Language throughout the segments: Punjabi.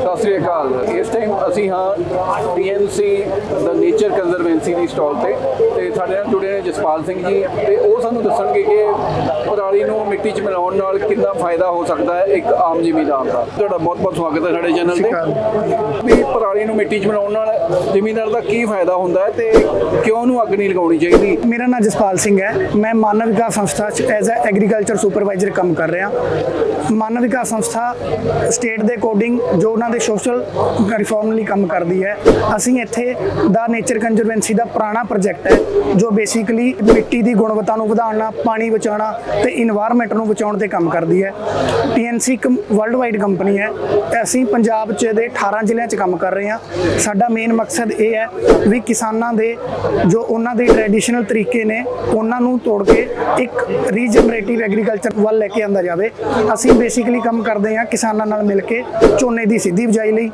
ਸਤਿ ਸ੍ਰੀ ਅਕਾਲ। ਇਸ ਟਾਈਮ ਅਸੀਂ ਹਾਂ ਟੀਐਨਸੀ ਦਾ ਨੇਚਰ ਕੰਜ਼ਰਵੇਂਸੀ ਦੀ ਸਟਾਲ ਤੇ। ਤੇ ਸਾਡੇ ਨਾਲ ਜੁੜੇ ਨੇ ਜਸਪਾਲ ਸਿੰਘ ਜੀ। ਤੇ ਉਹ ਸਾਨੂੰ ਦੱਸਣਗੇ ਕਿ ਪਰਾਲੀ ਨੂੰ ਮਿੱਟੀ 'ਚ ਮਿਲਾਉਣ ਨਾਲ ਕਿੰਨਾ ਫਾਇਦਾ ਹੋ ਸਕਦਾ ਹੈ ਇੱਕ ਆਮ ਜ਼ਿਮੀਂਦਾਰ ਦਾ। ਤੁਹਾਡਾ ਬਹੁਤ ਬਹੁਤ ਸਵਾਗਤ ਹੈ ਸਾਡੇ ਚੈਨਲ ਤੇ। ਵੀ ਪਰਾਲੀ ਨੂੰ ਮਿੱਟੀ 'ਚ ਮਿਲਾਉਣ ਨਾਲ ਜ਼ਿਮੀਂਦਾਰ ਦਾ ਕੀ ਫਾਇਦਾ ਹੁੰਦਾ ਹੈ ਤੇ ਕਿਉਂ ਉਹਨੂੰ ਅੱਗ ਨਹੀਂ ਲਗਾਉਣੀ ਚਾਹੀਦੀ? ਮੇਰਾ ਨਾਮ ਜਸਪਾਲ ਸਿੰਘ ਹੈ। ਮੈਂ ਮਾਨਵ ਵਿਕਾਸ ਸੰਸਥਾ 'ਚ ਐਜ਼ ਅ ਐਗਰੀਕਲਚਰ ਸੁਪਰਵਾਈਜ਼ਰ ਕੰਮ ਕਰ ਰਿਹਾ। ਮਾਨਵ ਵਿਕਾਸ ਸੰਸਥਾ ਸਟੇਟ ਦੇ ਅਕੋਰਡਿੰਗ ਜੋ ਉਹਨਾਂ ਦੇ ਸੋਸ਼ਲ ਰਿਫਾਰਮ ਲਈ ਕੰਮ ਕਰਦੀ ਹੈ। ਅਸੀਂ ਇੱਥੇ ਦਾ ਨੇਚਰ ਕੰਜ਼ਰਵੈਂਸੀ ਦਾ ਪੁਰਾਣਾ ਪ੍ਰੋਜੈਕਟ ਹੈ, ਜੋ ਬੇਸਿਕਲੀ ਮਿੱਟੀ ਦੀ ਗੁਣਵੱਤਾ ਨੂੰ ਵਧਾਉਣਾ, ਪਾਣੀ ਬਚਾਉਣਾ ਤੇ ਇਨਵਾਇਰਨਮੈਂਟ ਨੂੰ ਬਚਾਉਣ ਤੇ ਕੰਮ ਕਰਦੀ ਹੈ। ਟੀਐਨਸੀ ਇੱਕ ਵਰਲਡ ਵਾਈਡ ਕੰਪਨੀ ਹੈ। ਅਸੀਂ ਪੰਜਾਬ ਚ ਦੇ 18 ਜ਼ਿਲ੍ਹਿਆਂ ਚ ਕੰਮ ਕਰ ਰਹੇ ਹਾਂ। ਸਾਡਾ ਮੇਨ ਮਕਸਦ ਇਹ ਹੈ ਵੀ ਕਿਸਾਨਾਂ ਦੇ ਜੋ ਉਹਨਾਂ ਦੇ ਟ੍ਰੈਡੀਸ਼ਨਲ ਤਰੀਕੇ ਨੇ, ਉਹਨਾਂ ਨੂੰ ਤੋੜ ਕੇ ਇੱਕ ਰੀਜਨਰੇਟਿਵ ਐਗਰੀਕਲਚਰ ਵੱਲ ਲੈ ਕੇ ਆਂਦਾ ਜਾਵੇ। ਅਸੀਂ ਬੇਸਿਕਲੀ ਕੰਮ ਕਰਦੇ ਹਾਂ ਕਿਸਾਨਾਂ ਨਾਲ ਮਿਲ ਕੇ ਝੋਨੇ ਦੀ ਸਿੱਧੀ ਦੀ ਬਿਜਾਈ ਲਈ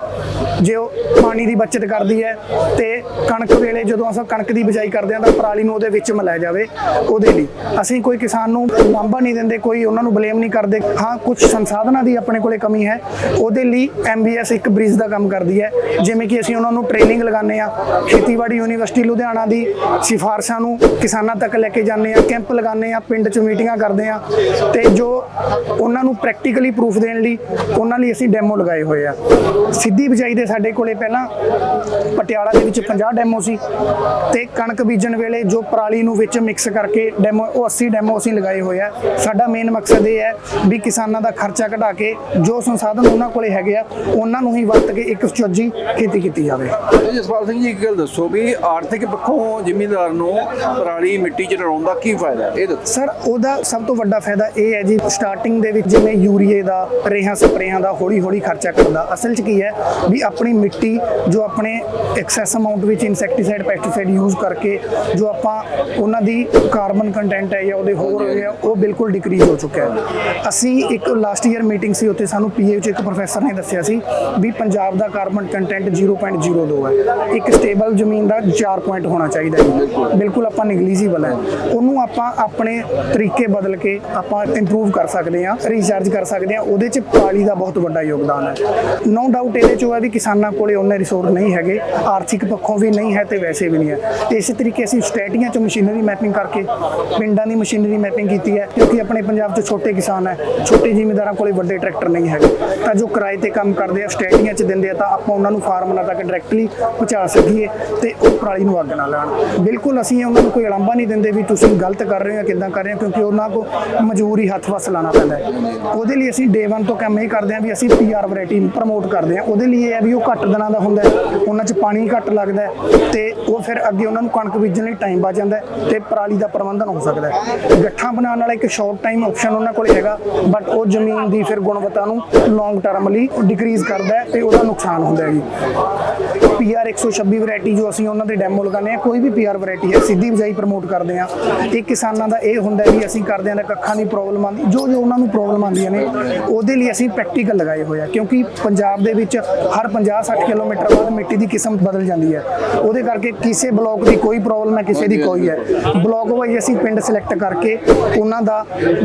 ਜੇ ਉਹ ਪਾਣੀ ਦੀ ਬਚਤ ਕਰਦੀ ਹੈ ਤੇ ਕਣਕ ਵੇਲੇ ਜਦੋਂ ਅਸੀਂ ਕਣਕ ਦੀ ਬਿਜਾਈ ਕਰਦੇ ਹਾਂ ਤਾਂ ਪਰਾਲੀ ਨੂੰ ਉਹਦੇ ਵਿੱਚ ਮਿਲਾਇਆ ਜਾਵੇ ਉਹਦੇ ਲਈ। ਅਸੀਂ ਕੋਈ ਕਿਸਾਨ ਨੂੰ ਲਾਂਭਾ ਨਹੀਂ ਦਿੰਦੇ, ਕੋਈ ਉਹਨਾਂ ਨੂੰ ਬਲੇਮ ਨਹੀਂ ਕਰਦੇ। ਹਾਂ ਕੁਝ ਸੰਸਾਧਨਾਂ ਦੀ ਆਪਣੇ ਕੋਲੇ ਕਮੀ ਹੈ। ਉਹਦੇ ਲਈ ਐਮਬੀਐਸ ਇੱਕ ਬ੍ਰਿਜ ਦਾ ਕੰਮ ਕਰਦੀ ਹੈ। ਜਿਵੇਂ ਕਿ ਅਸੀਂ ਉਹਨਾਂ ਨੂੰ ਟ੍ਰੇਨਿੰਗ ਲਗਾਉਂਦੇ ਆ ਖੇਤੀਬਾੜੀ ਯੂਨੀਵਰਸਿਟੀ ਲੁਧਿਆਣਾ ਦੀ ਸਿਫਾਰਸ਼ਾਂ ਨੂੰ ਕਿਸਾਨਾਂ ਤੱਕ ਲੈ ਕੇ ਜਾਂਦੇ ਆ ਕੈਂਪ ਲਗਾਉਂਦੇ ਆ ਪਿੰਡ 'ਚ ਮੀਟਿੰਗਾਂ ਕਰਦੇ ਆ ਤੇ ਜੋ ਉਹਨਾਂ ਨੂੰ ਪ੍ਰੈਕਟੀਕਲੀ ਪ੍ਰੂਫ ਦੇਣ ਲਈ, ਉਹਨਾਂ ਲਈ ਅਸੀਂ ਡੈਮੋ ਲਗਾਏ ਹੋਏ ਆ। ਸਿੱਧੀ ਬਿਜਾਈ ਦੇ ਸਾਡੇ ਕੋਲੇ ਪਹਿਲਾਂ ਪਟਿਆਲਾ ਦੇ ਵਿੱਚ 50 ਡੈਮੋ ਸੀ ਤੇ ਕਣਕ ਬੀਜਣ ਵੇਲੇ ਜੋ ਪਰਾਲੀ ਨੂੰ ਵਿੱਚ ਮਿਕਸ ਕਰਕੇ ਡੈਮੋ ਉਹ 80 ਡੈਮੋ ਅਸੀਂ ਲਗਾਏ ਹੋਏ ਆ। ਸਾਡਾ ਮੇਨ ਮਕਸਦ ਇਹ ਹੈ ਵੀ ਕਿਸਾਨਾਂ ਦਾ ਖਰਚਾ ਘਟਾ ਕੇ ਜੋ ਸੰਸਾਧਨ ਉਹਨਾਂ ਕੋਲੇ ਹੈਗੇ ਆ ਉਹਨਾਂ ਨੂੰ ਹੀ ਵਰਤ ਕੇ ਇੱਕ ਸੁਚੱਜੀ ਖੇਤੀ ਕੀਤੀ ਜਾਵੇ। ਜਸਪਾਲ ਸਿੰਘ ਜੀ ਇੱਕ ਗੱਲ ਦੱਸੋ ਵੀ ਆਰਥਿਕ ਪੱਖੋਂ ਜ਼ਿਮੀਂਦਾਰ ਨੂੰ ਪਰਾਲੀ ਮਿੱਟੀ 'ਚ ਰਲਾਉਣ ਦਾ ਕੀ ਫਾਇਦਾ ਇਹ ਦੱਸੋ। ਸਰ ਉਹਦਾ ਸਭ ਤੋਂ ਵੱਡਾ ਫਾਇਦਾ ਇਹ ਹੈ ਜੀ ਸਟਾਰਟਿੰਗ ਦੇ ਵਿੱਚ ਜਿਵੇਂ ਯੂਰੀਏ ਦਾ ਰੇਹਾਂ ਸਪਰੇਆਂ ਦਾ ਹੌਲੀ ਹੌਲੀ ਖਰਚਾ ਕਰਦਾ ਅਸਲ 'ਚ ਕੀ ਹੈ ਵੀ ਆਪਣੀ ਮਿੱਟੀ ਜੋ ਆਪਣੇ ਐਕਸੈਸ ਅਮਾਉਂਟ ਵਿੱਚ ਇਨਸੈਕਟੀਸਾਈਡ ਪੈਸਟੀਸਾਈਡ ਯੂਜ਼ ਕਰਕੇ ਜੋ ਆਪਾਂ ਉਹਨਾਂ ਦੀ ਕਾਰਬਨ ਕੰਟੈਂਟ ਹੈ ਜਾਂ ਉਹਦੇ ਹੋਰ ਆ ਉਹ ਬਿਲਕੁਲ ਡਿਕਰੀਜ਼ ਹੋ ਚੁੱਕਾ ਹੈ। ਅਸੀਂ ਇੱਕ ਲਾਸਟ ਈਅਰ ਮੀਟਿੰਗ ਸੀ ਉੱਥੇ ਸਾਨੂੰ ਪੀਏ ਚ ਇੱਕ ਪ੍ਰੋਫੈਸਰ ਨੇ ਦੱਸਿਆ ਸੀ ਵੀ ਪੰਜਾਬ ਦਾ ਕਾਰਬਨ ਕੰਟੈਂਟ 0.02 ਹੈ। ਇੱਕ ਸਟੇਬਲ ਜ਼ਮੀਨ ਦਾ 4 ਪੁਆਇੰਟ ਹੋਣਾ ਚਾਹੀਦਾ ਹੈ। ਬਿਲਕੁਲ। ਆਪਾਂ ਨੈਗਲੀਜੀਬਲ ਹੈ। ਉਹਨੂੰ ਆਪਾਂ ਆਪਣੇ ਤਰੀਕੇ ਬਦਲ ਕੇ ਆਪਾਂ ਇੰਪਰੂਵ ਕਰ ਸਕਦੇ ਹਾਂ ਰੀਚਾਰਜ ਕਰ ਸਕਦੇ ਹਾਂ ਉਹਦੇ ਚ ਪਰਾਲੀ ਦਾ ਬਹੁਤ ਵੱਡਾ ਯੋਗਦਾਨ ਹੈ। ਨੋ ਡਾਊਟ ਇਹਦੇ ਚੋਂ ਹੈ ਵੀ ਕਿਸਾਨਾਂ ਕੋਲੇ ਉਹਨੇ ਰਿਸੋਰਸ ਨਹੀਂ ਹੈਗੇ, ਆਰਥਿਕ ਪੱਖੋਂ ਵੀ ਨਹੀਂ ਹੈ ਤੇ ਵੈਸੇ ਵੀ ਨਹੀਂ ਹੈ। ਤੇ ਇਸੇ ਤਰੀਕੇ ਅਸੀਂ ਸਟੇਟੀਆਂ ਚ ਮਸ਼ੀਨਰੀ ਮੈਪਿੰਗ ਕਰਕੇ, ਪਿੰਡਾਂ ਦੀ ਮਸ਼ੀਨਰੀ ਮੈਪਿੰਗ ਕੀਤੀ ਹੈ, ਕਿਉਂਕਿ ਆਪਣੇ ਪੰਜਾਬ 'ਚ ਛੋਟੇ ਕਿਸਾਨ ਹੈ, ਛੋਟੇ ਜ਼ਿਮੀਂਦਾਰਾਂ ਕੋਲੇ ਵੱਡੇ ਟਰੈਕਟਰ ਨਹੀਂ ਹੈਗੇ। ਤਾਂ ਜੋ ਕਿਰਾਏ ਤੇ ਕੰਮ ਕਰਦੇ ਆ, ਸਟੇਟੀਆਂ 'ਚ ਦਿੰਦੇ ਆ, ਤਾਂ ਆਪਾਂ ਉਹਨਾਂ ਨੂੰ ਫਾਰਮਰਾਂ ਤੱਕ ਡਾਇਰੈਕਟਲੀ ਪਹੁੰਚਾ ਸਕੀਏ ਤੇ ਉਹ ਪਰਾਲੀ ਨੂੰ ਅੱਗ ਨਾ ਲਾਣ। ਬਿਲਕੁਲ ਅਸੀਂ ਉਹਨਾਂ ਨੂੰ ਕੋਈ ਅਲੰਬਾ ਨਹੀਂ ਦਿੰਦੇ ਵੀ ਤੁਸੀਂ ਗਲਤ ਕਰ ਰਹੇ ਹੋ ਕਿਦਾਂ ਕਰ ਰਹੇ ਹੋ, ਕਿਉਂਕਿ ਉਹਨਾਂ ਕੋ ਮਜਬੂਰੀ ਹੱਥ ਵਸ ਲਾਣਾ ਪੈਂਦਾ ਉਹਦੇ ਲਈ ਅਸੀਂ ਡੇ 1 ਤੋਂ ਕੰਮ ਇਹ ਕਰਦੇ ਹਾਂ ਵੀ ਅਸੀਂ ਪੀਆਰ ਵੈਰਾਈਟੀ ਨੂੰ ਪ੍ਰਮੋਟ ਕਰਦੇ ਹਾਂ ਉਹਦੇ ਲਈ ਇਹ ਹੈ ਵੀ ਉਹ ਘੱਟ ਦਿਨਾਂ ਦਾ ਹੁੰਦਾ ਉਹਨਾਂ 'ਚ ਪਾਣੀ ਘੱਟ ਲੱਗਦਾ ਹੈ ਤੇ ਉਹ ਫਿਰ ਅੱਗੇ ਉਹਨਾਂ ਨੂੰ ਕਣਕ ਬੀਜਣ ਲਈ ਟਾਈਮ ਬਚ ਜਾਂਦਾ ਹੈ ਤੇ ਪਰਾਲੀ ਦਾ ਪ੍ਰਬੰਧਨ ਹੋ ਸਕਦਾ ਗੱਠਾਂ ਬਣਾਉਣ ਵਾਲਾ ਇੱਕ ਸ਼ਾਰਟ ਟਾਈਮ ਆਪਸ਼ਨ ਉਹਨਾਂ ਕੋਲ ਹੈਗਾ ਬਟ ਉਹ ਜ਼ਮੀਨ ਦੀ ਫਿਰ ਗੁਣਵੱਤਾ ਨੂੰ ਲੌਂਗ ਟਰਮ ਲਈ ਡਿਕਰੀਜ਼ ਕਰਦਾ ਹੈ ਤੇ ਉਹਦਾ ਨੁਕਸਾਨ ਹੁੰਦਾ ਹੈ ਜੀ। ਪੀਆਰ 126 ਵੈਰਾਈਟੀ ਜੋ ਅਸੀਂ ਉਹਨਾਂ ਦੇ ਡੈਮੋ ਲਗਾਉਂਦੇ ਆ ਕੋਈ ਵੀ ਪੀਆਰ ਵੈਰਾਈਟੀ ਹੈ, ਸਿੱਧੀ ਬਿਜਾਈ ਪ੍ਰਮੋਟ ਕਰਦੇ ਆ ਇਹ ਕਿਸਾਨਾਂ ਦਾ ਇਹ ਹੁੰਦਾ ਵੀ ਅਸੀਂ ਕਰਦੇ ਆਂ ਕੱਖਾਂ ਦੀ ਪ੍ਰੋਬਲਮ ਆਉਂਦੀ, ਜੋ ਜੋ ਉਹਨਾਂ ਨੂੰ ਪ੍ਰੋਬਲਮ ਆਉਂਦੀਆਂ ਨੇ, ਉਹਦੇ ਲਈ ਅਸੀਂ ਪ੍ਰੈਕਟੀਕਲ ਲਗਾਏ ਹੋਏ ਆ, ਕਿਉਂਕਿ ਪੰਜਾਬ ਦੇ ਵਿੱਚ ਹਰ 50-60 ਕਿਲੋਮੀਟਰ ਬਾਅਦ ਮਿੱਟੀ ਦੀ ਕਿਸਮ ਬਦਲ ਜਾਂਦੀ ਹੈ। ਉਹਦੇ ਕਰਕੇ ਕਿਸੇ ਬਲਾਕ ਦੀ ਕੋਈ ਪ੍ਰੋਬਲਮ ਹੈ ਕਿਸੇ ਦੀ ਕੋਈ ਹੈ। ਬਲਾਕ ਵਾਈਜ਼ ਅਸੀਂ ਪਿੰਡ ਸਿਲੈਕਟ ਕਰਕੇ ਉਹਨਾਂ ਦਾ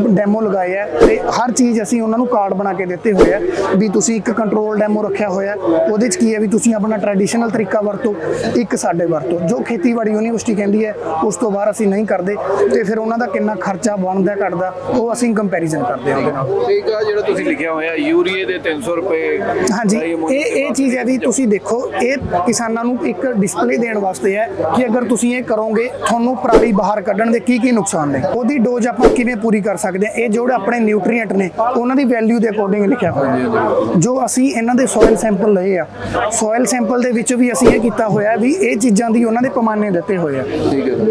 ਡੈਮੋ ਲਗਾਏ ਹੈ ਤੇ ਹਰ ਚੀਜ਼ ਅਸੀਂ ਉਹਨਾਂ ਨੂੰ ਕਾਰਡ ਬਣਾ ਕੇ ਦਿੱਤੇ ਹੋਏ ਆ ਵੀ ਤੁਸੀਂ ਇੱਕ ਕੰਟਰੋਲ ਡੈਮੋ ਰੱਖਿਆ ਹੋਇਆ ਉਹਦੇ 'ਚ ਕੀ ਹੈ ਵੀ ਤੁਸੀਂ ਆਪਣਾ ਟ੍ਰੈਡੀਸ਼ਨਲ ਤਰੀਕਾ ਵਰਤੋ, ਇੱਕ ਸਾਡੇ ਵਰਤੋ। ਜੋ ਖੇਤੀਬਾੜੀ ਯੂਨੀਵਰਸਿਟੀ ਕਹਿੰਦੀ ਹੈ, ਉਸ ਤੋਂ ਬਾਅਦ ਅਸੀਂ ਨਹੀਂ ਕਰਦੇ ਤੇ ਫਿਰ ਉਹਨਾਂ ਦਾ ਕਿੰਨਾ ਖਰਚਾ ਬਣਦਾ, ਘਟਦਾ, ਉਹ ਅਸੀਂ ਕੰਪੈਰੀਜ਼ਨ ਕਰਦੇ ਹਾਂ ਉਹਦੇ ਨਾਲ। ਠੀਕ ਆ, ਜਿਹੜਾ ਤੁਸੀਂ ਲਿਖਿਆ ਹੋਇਆ, ਯੂਰੀਏ ਦੇ 300 ਰੁਪਏ ਹਾਂਜੀ। ਇਹ ਇਹ ਚੀਜ਼ ਹੈ ਵੀ ਤੁਸੀਂ ਦੇਖੋ ਇਹ ਕਿਸਾਨਾਂ ਨੂੰ ਇੱਕ ਡਿਸਪਲੇ ਦੇਣ ਵਾਸਤੇ ਹੈ ਕਿ ਅਗਰ ਤੁਸੀਂ ਇਹ ਕਰੋਗੇ ਤੁਹਾਨੂੰ ਪਰਾਲੀ ਬਾਹਰ ਕੱਢਣ ਦੇ ਕੀ ਕੀ ਨੁਕਸਾਨ ਨੇ? ਉਹਦੀ ਡੋਜ਼ ਆਪਾਂ ਕਿਵੇਂ ਪੂਰੀ ਕਰ ਸਕਦੇ ਹਾਂ? ਇਹ ਜਿਹੜੇ ਆਪਣੇ ਨਿਊਟ੍ਰੀਐਂਟ ਨੇ ਉਹਨਾਂ ਦੀ ਵੈਲਿਊ ਦੇ ਅਕੋਰਡਿੰਗ ਲਿਖਿਆ ਹੋਇਆ। ਜੋ ਅਸੀਂ ਇਹਨਾਂ ਦੇ ਸੋਇਲ ਸੈਂਪਲ ਲਏ ਆ ਸੋਇਲ ਸੈਂਪਲ ਦੇ ਵਿੱਚ ਵੀ ਅਸੀਂ ਇਹ ਕੀਤਾ ਹੋਇਆ ਵੀ ਇਹ ਚੀਜ਼ਾਂ ਦੀ ਉਹਨਾਂ ਦੇ ਪੈਮਾਨੇ ਦਿੱਤੇ ਹੋਏ ਆ।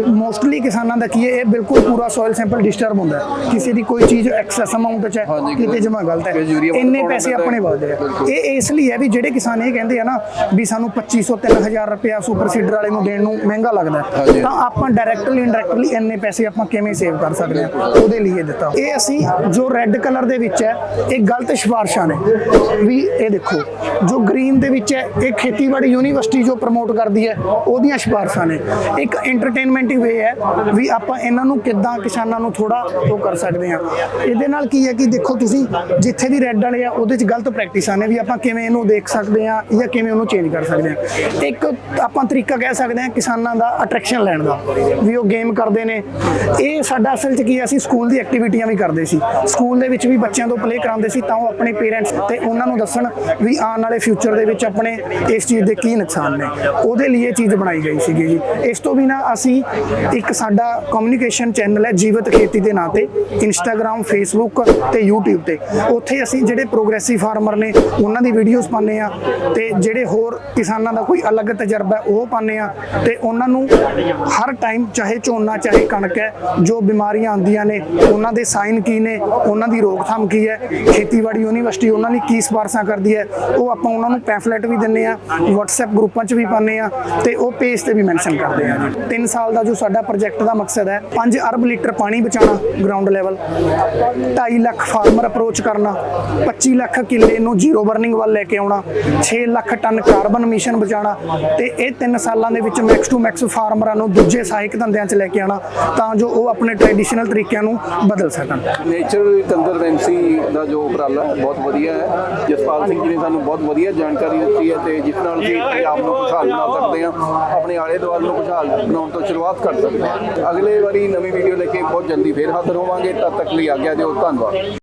ਮੋਸਟਲੀ ਕਿਸਾਨਾਂ ਦਾ ਕੀ ਹੈ ਇਹ ਬਿਲਕੁਲ ਪੂਰਾ ਸੋਇਲ ਸੈਂਪਲ ਡਿਸਟਰਬ ਹੁੰਦਾ ਹੈ। ਕਿਸੇ ਦੀ ਕੋਈ ਚੀਜ਼ ਐਕਸੈਸ ਅਮਾਉਂਟ ਚ ਹੈ ਕਿਤੇ ਜਮਾ ਗਲਤ ਹੈ। ਇੰਨੇ ਪੈਸੇ। ਆਪਣੇ ਵੱਧਦੇ ਆ ਬਿਲਕੁਲ। ਇਹ ਇਸ ਲਈ ਹੈ ਵੀ ਜਿਹੜੇ ਕਿਸਾਨ ਇਹ ਕਹਿੰਦੇ ਆ ਨਾ ਵੀ ਸਾਨੂੰ 2500 3000 ਰੁਪਇਆ ਸੁਪਰ ਸੀਡਰ ਵਾਲੇ ਨੂੰ ਦੇਣ ਨੂੰ ਮਹਿੰਗਾ ਲੱਗਦਾ। ਤਾਂ ਆਪਾਂ ਡਾਇਰੈਕਟਲੀ ਇਨਡਾਇਰੈਕਟਲੀ ਇੰਨੇ ਪੈਸੇ ਆਪਾਂ ਕਿਵੇਂ ਸੇਵ ਕਰ ਸਕਦੇ ਹਾਂ? ਉਹਦੇ ਲਈ ਏਰੀਏ ਦਿੱਤਾ। ਇਹ ਅਸੀਂ ਜੋ ਰੈੱਡ ਕਲਰ ਦੇ ਵਿੱਚ ਹੈ ਇਹ ਗਲਤ ਸਿਫਾਰਸ਼ਾਂ ਨੇ। ਵੀ ਇਹ ਦੇਖੋ ਜੋ ਗ੍ਰੀਨ ਦੇ ਵਿੱਚ ਹੈ ਇਹ ਖੇਤੀਬਾੜੀ ਯੂਨੀਵਰਸਿਟੀ ਜੋ ਪ੍ਰਮੋਟ ਕਰਦੀ ਹੈ ਉਹਦੀਆਂ ਸਿਫਾਰਸ਼ਾਂ ਨੇ। ਇੱਕ ਐਂਟਰਟੇਨਮੈਂਟ ਹੀ ਵੇ ਹੈ ਵੀ ਆਪਾਂ ਇਹਨਾਂ ਨੂੰ ਕਿੱਦਾਂ ਕਿਸਾਨਾਂ ਨੂੰ ਥੋੜਾ ਉਹ ਕਰ ਸਕਦੇ ਹਾਂ। ਇਹਦੇ ਨਾਲ ਕੀ ਹੈ ਕਿ ਦੇਖੋ ਤੁਸੀਂ ਜਿੱਥੇ ਵੀ ਰੈੱਡ ਵਾਲੇ ਆ ਉਹਦੇ 'ਚ ਗਲਤ ਪ੍ਰੈਕਟਿਸਾਂ ਨੇ ਵੀ ਆਪਾਂ ਕਿਵੇਂ ਇਹਨੂੰ ਦੇਖ ਸਕਦੇ ਹਾਂ ਜਾਂ ਕਿਵੇਂ ਉਹਨੂੰ ਚੇਂਜ ਕਰ ਸਕਦੇ ਹਾਂ। ਇੱਕ ਆਪਾਂ ਤਰੀਕਾ ਕਹਿ ਸਕਦੇ ਹਾਂ ਕਿਸਾਨਾਂ ਦਾ ਅਟਰੈਕਸ਼ਨ ਲੈਣ ਦਾ, ਵੀ ਉਹ ਗੇਮ ਕਰਦੇ ਨੇ। ਇਹ ਸਾਡਾ ਅਸਲ 'ਚ ਕੀ ਹੈ ਅਸੀਂ ਸਕੂਲ ਦੀ ਐਕਟੀਵਿਟੀਆਂ ਵੀ ਕਰਦੇ ਸੀ। ਸਕੂਲ ਦੇ ਵਿੱਚ ਵੀ ਬੱਚਿਆਂ ਤੋਂ ਪਲੇ ਕਰਾਉਂਦੇ ਸੀ ਤਾਂ ਉਹ ਆਪਣੇ ਪੇਰੈਂਟਸ ਤੇ ਉਹਨਾਂ ਨੂੰ ਦੱਸਣ ਵੀ ਆਉਣ ਵਾਲੇ ਫਿਊਚਰ ਦੇ ਵਿੱਚ ਆਪਣੇ ਇਸ ਚੀਜ਼ ਦੇ ਕੀ ਨੁਕਸਾਨ ਨੇ। ਉਹਦੇ ਲਈ ਇਹ ਚੀਜ਼ ਬਣਾਈ ਗਈ ਸੀਗੀ ਜੀ। ਇਸ ਤੋਂ ਬਿਨਾ ਅਸੀਂ ਇੱਕ ਸਾਡਾ ਕਮਿਊਨੀਕੇਸ਼ਨ ਚੈਨਲ ਹੈ ਜੀਵਤ ਖੇਤੀ ਦੇ ਨਾਂ ਤੇ ਇੰਸਟਾਗ੍ਰam ਫੇਸਬੁੱਕ ਤੇ YouTube ਤੇ। ਉੱਥੇ ਅਸੀਂ ਜਿਹੜੇ ਪ੍ਰੋਗਰੈਸਿਵ ਫਾਰਮਰ ਨੇ, ਉਹਨਾਂ ਦੀ ਵੀਡੀਓਜ਼ ਪਾਉਂਦੇ ਆ ਤੇ ਜਿਹੜੇ ਹੋਰ ਕਿਸਾਨਾਂ ਦਾ ਕੋਈ ਅਲੱਗ ਤਜਰਬਾ ਹੈ, ਉਹ ਪਾਉਂਦੇ ਆ ਤੇ ਉਹਨਾਂ ਨੂੰ ਹਰ ਟਾਈਮ ਚਾਹੇ ਝੋਨਾ, ਚਾਹੇ ਕਣਕ ਹੈ, ਜੋ ਬਿਮਾਰੀਆਂ ਆਉਂਦੀਆਂ ਨੇ, ਉਹਨਾਂ ਦੇ ਸਾਈਨ ਕੀ ਨੇ, ਉਹਨਾਂ ਦੀ ਰੋਕਥਾਮ ਕੀ ਹੈ, ਖੇਤੀਬਾੜੀ ਯੂਨੀਵਰਸਿਟੀ ਉਹਨਾਂ ਲਈ ਕੀ ਸਿਫਾਰਸ਼ਾਂ ਕਰਦੀ ਹੈ, ਉਹ ਆਪਾਂ ਉਹਨਾਂ ਨੂੰ ਪੈਂਫਲੇਟ ਵੀ ਦਿੰਨੇ ਆ, WhatsApp ਗਰੁੱਪਾਂ 'ਚ ਵੀ ਪਾਉਂਦੇ ਆ ਤੇ ਉਹ ਪੇਜ ਤੇ ਵੀ ਮੈਂਸ਼ਨ ਕਰਦੇ ਆ। ਜੀ 3 ਸਾਲ ਦਾ ਜੋ ਸਾਡਾ ਪ੍ਰੋਜੈਕਟ ਦਾ ਮਕਸਦ ਹੈ 5 ਅਰਬ ਲੀਟਰ ਪਾਣੀ ਬਚਾਉਣਾ ground level 2.5 lakh farmer approach ਕਰਨਾ 25 ਲੱਖ ਕਿੱਲੇ ਨੂੰ ਜ਼ੀਰੋ ਬਰਨਿੰਗ ਵੱਲ ਲੈ ਕੇ ਆਉਣਾ 6 ਲੱਖ ਟਨ ਕਾਰਬਨ ਮਿਸ਼ਨ ਬਚਾਉਣਾ ਤੇ ਇਹ 3 ਸਾਲਾਂ ਦੇ ਵਿੱਚ ਮੈਕਸ ਟੂ ਮੈਕਸ ਫਾਰਮਰਾਂ ਨੂੰ ਦੂਜੇ ਸਹਾਇਕ ਧੰਦਿਆਂ 'ਚ ਲੈ ਕੇ ਆਉਣਾ ਤਾਂ ਜੋ ਉਹ ਆਪਣੇ ਟ੍ਰੈਡੀਸ਼ਨਲ ਤਰੀਕਿਆਂ ਨੂੰ ਬਦਲ ਸਕਣ। ਨੇਚਰ ਕੰਜ਼ਰਵੈਂਸੀ ਦਾ ਜੋ ਉਪਰਾਲਾ ਹੈ ਬਹੁਤ ਵਧੀਆ ਹੈ। ਜਸਪਾਲ ਸਿੰਘ ਜੀ ਨੇ ਸਾਨੂੰ ਬਹੁਤ ਵਧੀਆ ਜਾਣਕਾਰੀ ਦਿੱਤੀ ਹੈ ਤੇ ਜਿਸ ਨਾਲ ਅਸੀਂ ਪੰਜਾਬ ਨੂੰ ਖੁਸ਼ਹਾਲ ਬਣਾ ਸਕਦੇ ਹਾਂ, ਆਪਣੇ ਆਲੇ ਦੁਆਲੇ ਨੂੰ ਖੁਸ਼ਹਾਲ ਬਣਾਉਣ ਤੋਂ ਸ਼ੁਰੂਆਤ ਕਰ ਸਕਦੇ ਹਾਂ। ਅਗਲੇ ਵਾਰੀ ਨਵੀਂ ਵੀਡੀਓ ਲੈ ਕੇ ਬਹੁਤ ਜਲਦੀ ਫੇਰ ਹਾਜ਼ਰ ਹੋਵਾਂਗੇ, ਤਦ ਤੱਕ ਲਈ ਆਗਿਆ ਦਿਓ, ਧੰਨਵਾਦ।